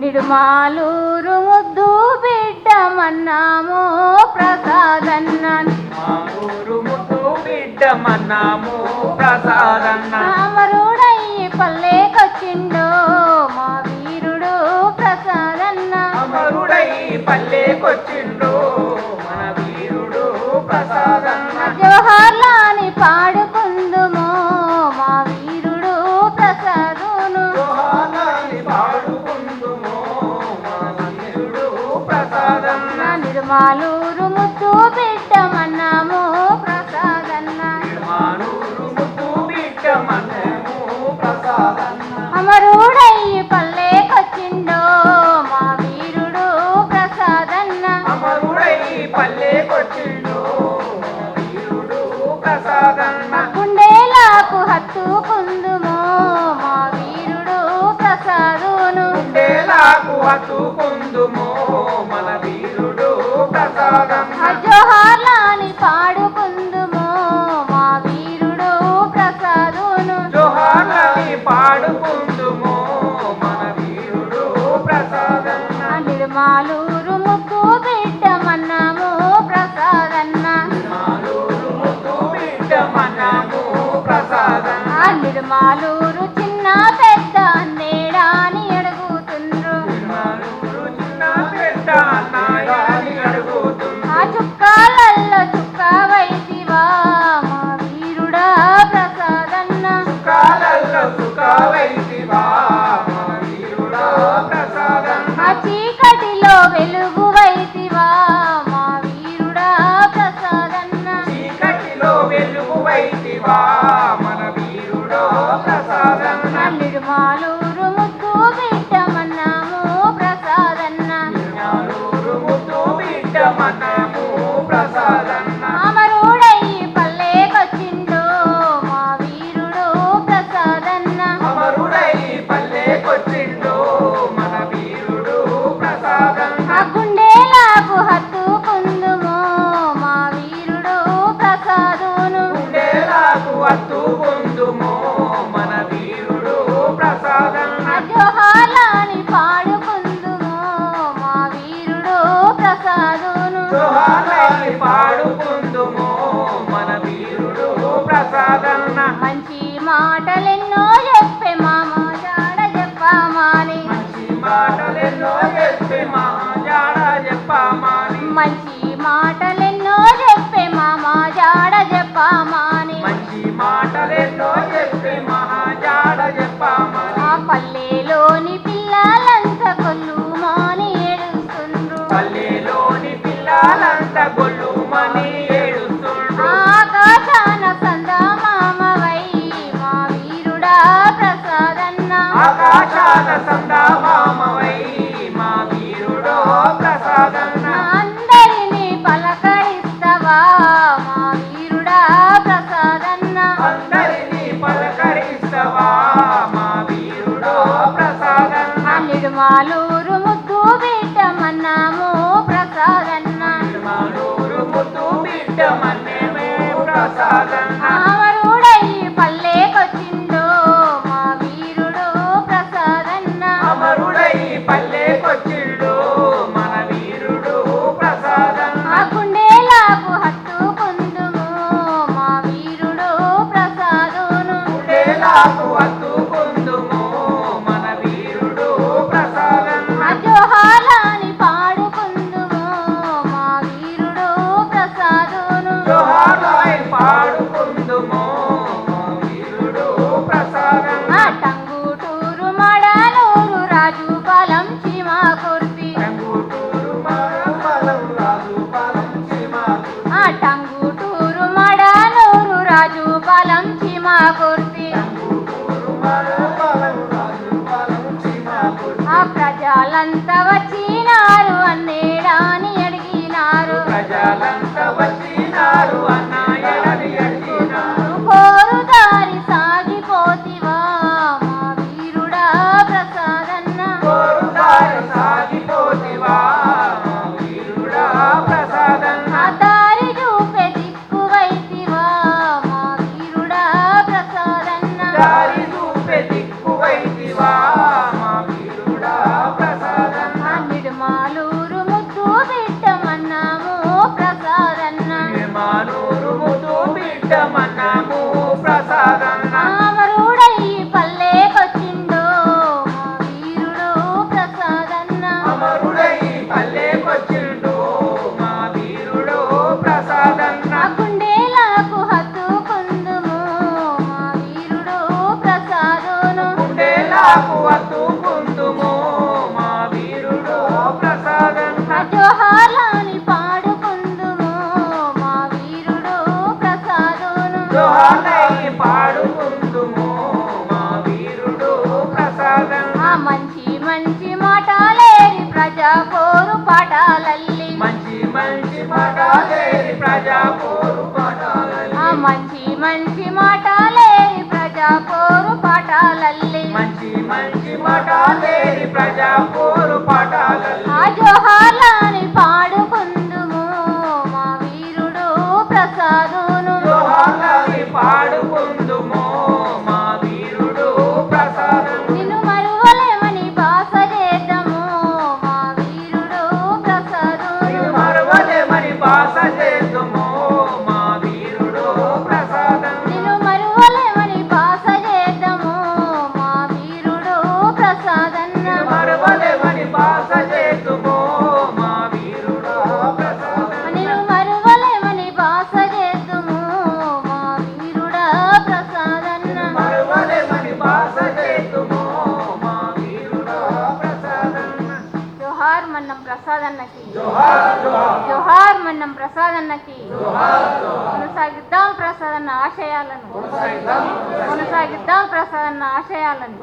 నిడుమాలూరు ముద్దు బిడ్డ మన్నాము ప్రసాదన్న. మా ఊరు ముద్దు బిడ్డ మన్నాము ప్రసాదన్న. అమరుడయ్యి పల్లెకొచ్చిండో మా వీరుడు ప్రసాదన్న. అమరుడై పల్లెకొచ్చిండు ప్రసాదన్న నిర్మాలూరు ముద్దు ప్రసాదన్న. అమరుడయ్యి పల్లెకొచ్చిండో మా వీరుడు ప్రసాదన్న. అమరుడయ్యి పల్లెకొచ్చిండో మన వీరుడు ప్రసాదన్న గుండేలాకు హత్తుకుందుము మా వీరుడు ప్రసాదును. గుండెలకు హత్తుకుందుము మన అజోహార్లాని పాడుకుందుము మా వీరుడు ప్రసాదును. జోహార్లని పాడుకుందుము మన వీరుడు ప్రసాదన్న. నిర్మాలూరు ముద్దు బిడ్డ మన్నాము ప్రసాదన్న. మాలూరు ముద్దు బిడ్డ మన్నాము ప్రసాదన్న. నిర్మాలూరు చిన్న పెద్ద నేడాని Shiva. పాడుకుందుము మన వీరుడు ప్రసాదన్న మంచి మాటలెన్నో చెప్పే మామ జాడ చెప్పమాని. మంచి మాటలెన్నో చెప్పి మహాజాడ చెప్పమాని. మంచి మాటలెన్నో చెప్పే మామ జాడ చెప్పమాని. మంచి మాటలెన్నో చెప్పి మహాజాడ చెప్పమాని. ఆ పల్లెలోని ఆకాశాల సందామామవై మా వీరుడో ప్రసాదన్న. అందరినీ పలకరిస్తవా మా వీరుడా ప్రసాదన్న. అందరినీ పలకరిస్తవా మా వీరుడో ప్రసాదన్న. నిడుమాలూరు ముద్దు బిడ్డ మన్నాము ప్రసాదన్న. మానూరు ముద్దు బిడ్డ మన్నేమే ప్రసాదన్న Pagkakuan మా వీరుడు ప్రసాదన్న ఆ జోహార్లని పాడుకుందుము మా వీరుడు ప్రసాదును జోహార్లై పాడుకుందుము మా వీరుడు ప్రసాదన్న ఆ మంచి మంచి మాటలేరి ప్రజా కోరు పాఠాలల్లి. మంచి మంచి పదాలేరి ప్రజా పోరు పదాలని ఆ మంచి మంచి మాటలేరి ప్రజా కోరు పాఠాలల్లి. మంచి మంచి పదాలేరి ప్రజా పోరు పదాలని ఆ జోహార్లని పాడుకుందుము మా వీరుడు ప్రసాదు జోహార్ మన్నం ప్రసాదన్నకి. జోహార్ జోహార్. మన్నం జోహార్ జోహార్ కొనసాగిద్దాం ప్రసాదన్న ఆశయాలను. కొనసాగిద్దాం కొనసాగిద్దాం ప్రసాదన్న ఆశయాలను.